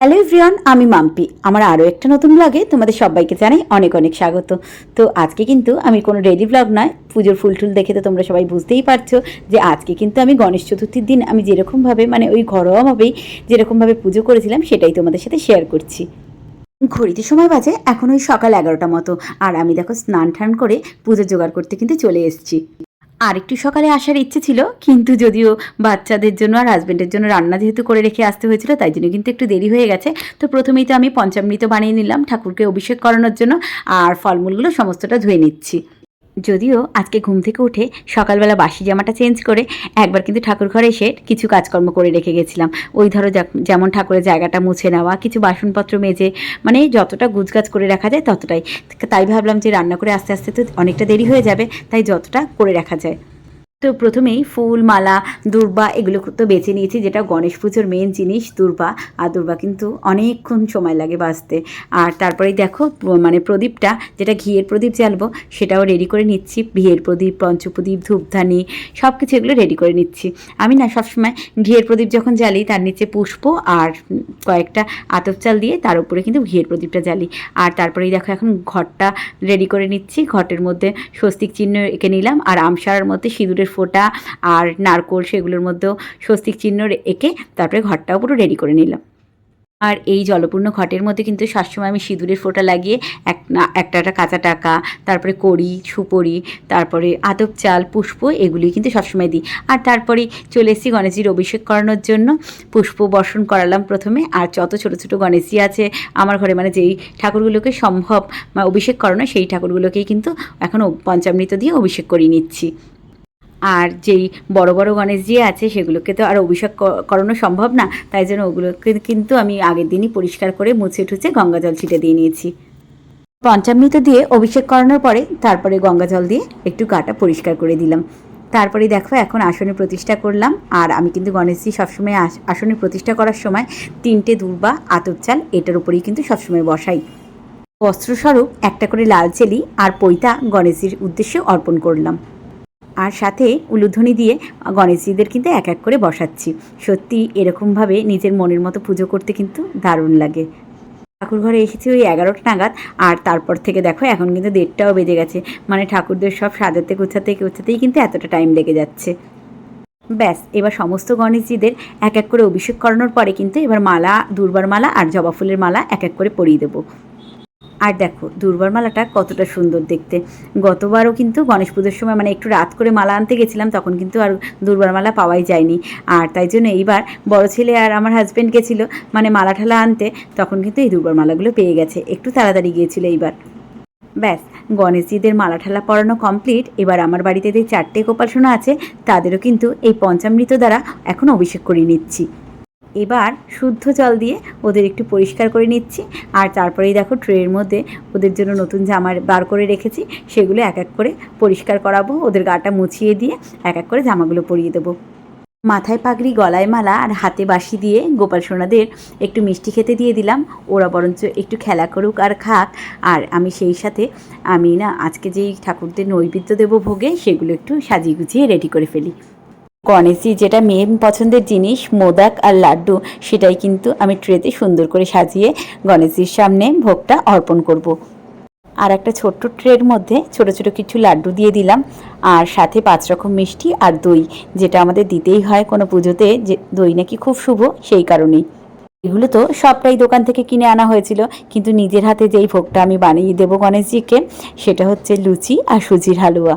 Hello everyone আমি মাম্পি। আমার আরও একটা নতুন ব্লগে তোমাদের সবাইকে জানাই অনেক অনেক স্বাগত। তো আজকে কিন্তু আমি কোনো রেডি ব্লগ নয়, পুজোর ফুল টুল দেখে তো তোমরা সবাই বুঝতেই পারছ যে আজকে কিন্তু আমি গণেশ চতুর্থীর দিন আমি যেরকমভাবে মানে ওই ঘরোয়াভাবেই যেরকমভাবে পুজো করেছিলাম সেটাই তোমাদের সাথে শেয়ার করছি। ঘড়িতে সময় বাজে, এখন ওই সকাল এগারোটা মতো। আর আমি দেখো স্নান টান করে পুজো জোগাড় করতে কিন্তু চলে এসেছি। আর একটু সকালে আসার ইচ্ছে ছিল, কিন্তু যদিও বাচ্চাদের জন্য আর হাজব্যান্ডের জন্য রান্না যেহেতু করে রেখে আসতে হয়েছিল, তাই জন্য কিন্তু একটু দেরি হয়ে গেছে। তো প্রথমেই তো আমি পঞ্চামৃত বানিয়ে নিলাম, ঠাকুরকে অভিষেক করানোর জন্য, আর ফলমূলগুলো সমস্তটা ধুয়ে নিচ্ছি। যদিও আজকে ঘুম থেকে উঠে সকালবেলা বাসি জামাটা চেঞ্জ করে একবার কিন্তু ঠাকুর ঘরে এসে কিছু কাজকর্ম করে রেখে গেছিলাম। ওই ধরো যেমন ঠাকুরের জায়গাটা মুছে নেওয়া, কিছু বাসনপত্র মেজে মানে যতটা গুজগাছ করে রাখা যায় ততটাই। তাই ভাবলাম যে রান্না করে আস্তে আস্তে তো অনেকটা দেরি হয়ে যাবে, তাই যতটা করে রাখা যায়। তো প্রথমেই ফুল, মালা, দুর্বা এগুলো তো বেছে নিয়েছি। যেটা গণেশ পুজোর মেন জিনিস, দুর্বা। আর দুর্বা কিন্তু অনেকক্ষণ সময় লাগে বাঁচতে। আর তারপরেই দেখো মানে প্রদীপটা, যেটা ঘিয়ের প্রদীপ জ্বালবো সেটাও রেডি করে নিচ্ছি। ঘিয়ের প্রদীপ, পঞ্চপ্রদীপ, ধূপধানি সব কিছু এগুলো রেডি করে নিচ্ছি। আমি না সবসময় ঘিয়ের প্রদীপ যখন জ্বালি, তার নিচে পুষ্প আর কয়েকটা আতপ চাল দিয়ে তার উপরে কিন্তু ঘিয়ের প্রদীপটা জ্বালি। আর তারপরেই দেখো, এখন ঘরটা রেডি করে নিচ্ছি। ঘটের মধ্যে স্বস্তিক চিহ্ন এঁকে নিলাম। আর আমসার মধ্যে সিঁদুরের ফোঁটা আর নারকোল সেগুলোর মধ্যেও স্বস্তিক চিহ্ন এঁকে তারপরে ঘরটাও পুরো রেডি করে নিলাম। আর এই জলপূর্ণ ঘটের মধ্যে কিন্তু সবসময় আমি সিঁদুরের ফোঁটা লাগিয়ে এক না- একটা একটা কাঁচা টাকা, তারপরে কড়ি সুপরি তারপরে আদব চাল, পুষ্প এগুলি কিন্তু সবসময় দিই। আর তারপরে চলে এসেছি গণেশজির অভিষেক করানোর জন্য। পুষ্প বর্ষণ করালাম প্রথমে। আর যত ছোট ছোট গণেশজি আছে আমার ঘরে মানে যেই ঠাকুরগুলোকে সম্ভব অভিষেক করানো, সেই ঠাকুরগুলোকেই কিন্তু এখন পঞ্চামৃত দিয়ে অভিষেক করিয়ে নিচ্ছি। আর যেই বড় বড় গণেশজি আছে, সেগুলোকে তো আর অভিষেক করানো সম্ভব না। তাই জন্য ওগুলোকে কিন্তু আমি আগের দিনই পরিষ্কার করে মুছে টুছে গঙ্গা জল ছিটে দিয়ে নিয়েছি। পঞ্চামৃত দিয়ে অভিষেক করানোর পরে তারপরে গঙ্গা জল দিয়ে একটু গাটা পরিষ্কার করে দিলাম। তারপরে দেখো, এখন আসনে প্রতিষ্ঠা করলাম। আর আমি কিন্তু গণেশজি সবসময় আস- আসনে প্রতিষ্ঠা করার সময় তিনটে দুর্বা আতর চাল, এটার উপরেই কিন্তু সবসময় বসাই। বস্ত্রস্বরূপ একটা করে লাল চেলি আর পৈতা গণেশজির উদ্দেশ্যে অর্পণ করলাম। আর সাথে উলুধ্বনি দিয়ে গণেশজিদের কিন্তু এক এক করে বসাচ্ছি। সত্যি এরকমভাবে নিজের মনের মতো পুজো করতে কিন্তু দারুণ লাগে। ঠাকুর ঘরে এসেছি ওই এগারোটা নাগাদ, আর তারপর থেকে দেখো এখন কিন্তু দেড়টাও বেজে গেছে। মানে ঠাকুরদের সব সাজাতে, গোছাতে, গোছাতেই কিন্তু এতটা টাইম লেগে যাচ্ছে। ব্যাস, এবার সমস্ত গণেশজিদের এক এক করে অভিষেক করানোর পরে কিন্তু এবার মালা, দুর্বার মালা আর জবা ফুলের মালা এক এক করে পরিয়ে দেবো। আর দেখো, দুর্বার মালাটা কতটা সুন্দর দেখতে। গতবারও কিন্তু গণেশ পুজোর সময় মানে একটু রাত করে মালা আনতে গেছিলাম, তখন কিন্তু আর দুর্বার মালা পাওয়াই যায়নি। আর তাই জন্য এইবার বড় ছেলে আর আমার হাজব্যান্ড গেছিল মানে মালা ঠালা আনতে, তখন কিন্তু এই দুর্বার মালাগুলো পেয়ে গেছে। একটু তাড়াতাড়ি গিয়েছিল এইবার। ব্যাস, গণেশজিদের মালা ঠালা পরানো কমপ্লিট এবার আমার বাড়িতে যে চারটে গোপাল সোনা আছে, তাদেরও কিন্তু এই পঞ্চামৃত দ্বারা এখন অভিষেক করিয়ে নিচ্ছি। এবার শুদ্ধ জল দিয়ে ওদের একটু পরিষ্কার করে নিচ্ছি। আর তারপরেই দেখো ট্রের মধ্যে ওদের জন্য নতুন জামা বার করে রেখেছি। সেগুলো এক এক করে পরিষ্কার করাবো, ওদের গাটা মুছিয়ে দিয়ে এক এক করে জামাগুলো পরিয়ে দেবো। মাথায় পাগড়ি, গলায় মালা আর হাতে বাঁশি দিয়ে গোপাল সোনাদের একটু মিষ্টি খেতে দিয়ে দিলাম। ওরা বরঞ্চ একটু খেলা করুক আর খাক। আর আমি সেই সাথে, আমি না আজকে যেই ঠাকুরদের নৈবেদ্য দেবো ভোগে, সেগুলো একটু সাজিয়ে গুছিয়ে রেডি করে ফেলি। গণেশজি, যেটা মেন পছন্দের জিনিস, মোদাক আর লাড্ডু, সেটাই কিন্তু আমি ট্রেতে সুন্দর করে সাজিয়ে গণেশজির সামনে ভোগটা অর্পণ করব। আর একটা ছোট্ট ট্রের মধ্যে ছোট ছোট কিছু লাড্ডু দিয়ে দিলাম, আর সাথে পাঁচ রকম মিষ্টি আর দই, যেটা আমাদের দিতেই হয় কোনো পুজোতে, যে দই নাকি খুব শুভ, সেই কারণেই এগুলো তো সবটাই দোকান থেকে কিনে আনা হয়েছিল, কিন্তু নিজের হাতে যেই ভোগটা আমি বানিয়ে দেবো গণেশজিকে, সেটা হচ্ছে লুচি আর সুজির হালুয়া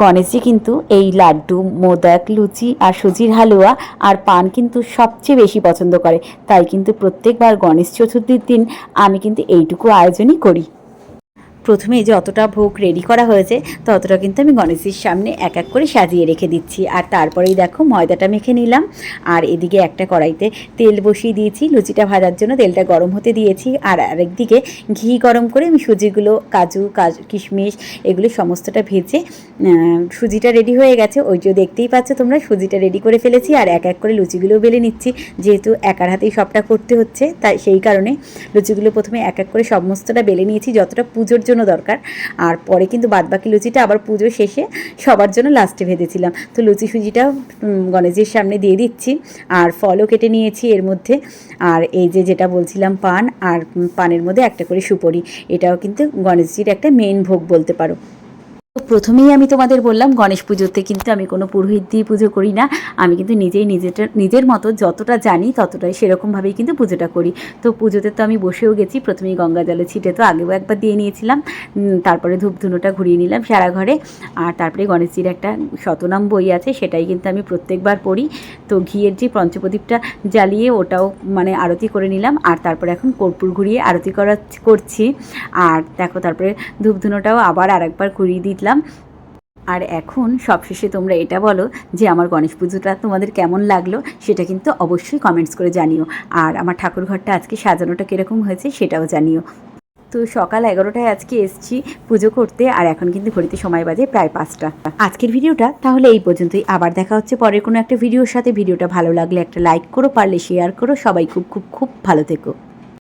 গণেশজি কিন্তু এই লাড্ডু, মোদক, লুচি আর সুজির হালুয়া আর পান কিন্তু সবচেয়ে বেশি পছন্দ করে। তাই কিন্তু প্রত্যেকবার গণেশ চতুর্থীর দিন আমি কিন্তু এইটুকু আয়োজনই করি। প্রথমে যতটা ভোগ রেডি করা হয়েছে ততটা কিন্তু আমি গণেশের সামনে এক এক করে সাজিয়ে রেখে দিচ্ছি। আর তারপরেই দেখো ময়দাটা মেখে নিলাম। আর এদিকে একটা কড়াইতে তেল বসিয়ে দিয়েছি, লুচিটা ভাজার জন্য তেলটা গরম হতে দিয়েছি। আর আরেকদিকে ঘি গরম করে আমি সুজিগুলো, কাজু কাজু, কিশমিশ এগুলো সমস্তটা ভেজে সুজিটা রেডি হয়ে গেছে। ওই যে দেখতেই পাচ্ছ তোমরা, সুজিটা রেডি করে ফেলেছি। আর এক এক করে লুচিগুলো বেলে নিচ্ছি। যেহেতু একার হাতেই সবটা করতে হচ্ছে, তাই সেই কারণে লুচিগুলো প্রথমে এক এক করে সমস্তটা বেলে নিয়েছি। যতটা পুজোর জন্য জন্য দরকার। আর পরে কিন্তু বাদবাকি লুচিটা আবার পুজো শেষে সবার জন্য লাস্টে ভেজেছিলাম। তো লুচি সুজিটা গণেশের সামনে দিয়ে দিচ্ছি। আর ফলও কেটে নিয়েছি এর মধ্যে। আর এই যে যেটা বলছিলাম পান, আর পানের মধ্যে একটা করে সুপরি। এটাও কিন্তু গণেশজির একটা মেন ভোগ বলতে পারো। প্রথমেই আমি তোমাদের বললাম গণেশ পুজোতে কিন্তু আমি কোনো পুরোহিত দিয়ে পুজো করি না। আমি কিন্তু নিজেই নিজেটা, নিজের মতো যতটা জানি ততটাই সেরকমভাবেই কিন্তু পুজোটা করি। তো পুজোতে তো আমি বসেও গেছি, প্রথমেই গঙ্গা জলে ছিটে তো আগেও একবার দিয়ে নিয়েছিলাম। তারপরে ধূপ ধুনোটা ঘুরিয়ে নিলাম সারা ঘরে। আর তারপরে গণেশজির একটা শতনাম বই আছে, সেটাই কিন্তু আমি প্রত্যেকবার পড়ি। তো ঘিয়ের যে পঞ্চপ্রদীপটা জ্বালিয়ে ওটাও মানে আরতি করে নিলাম। আর তারপরে এখন কর্পূর ঘুরিয়ে আরতি করা করছি। আর দেখো তারপরে ধূপ ধুনোটাও আবার আরেকবার ঘুরিয়ে দিলাম আর এখন সবশেষে তোমরা এটা বলো যে আমার গণেশ পুজোটা তোমাদের কেমন লাগল সেটা কিন্তু অবশ্যই কমেন্টস করে জানিও। আর আমার ঠাকুর ঘরটা আজকে সাজানোটা কীরকম হয়েছে সেটাও জানিও। তো সকাল এগারোটায় আজকে এসছি পুজো করতে আর এখন কিন্তু ঘড়িতে সময় বাজে প্রায় পাঁচটা। আজকের ভিডিওটা তাহলে এই পর্যন্তই। আবার দেখা হচ্ছে পরের কোনো একটা ভিডিওর সাথে। ভিডিওটা ভালো লাগলে একটা লাইক করো, পারলে শেয়ার করো। সবাই খুব খুব খুব ভালো থেকো।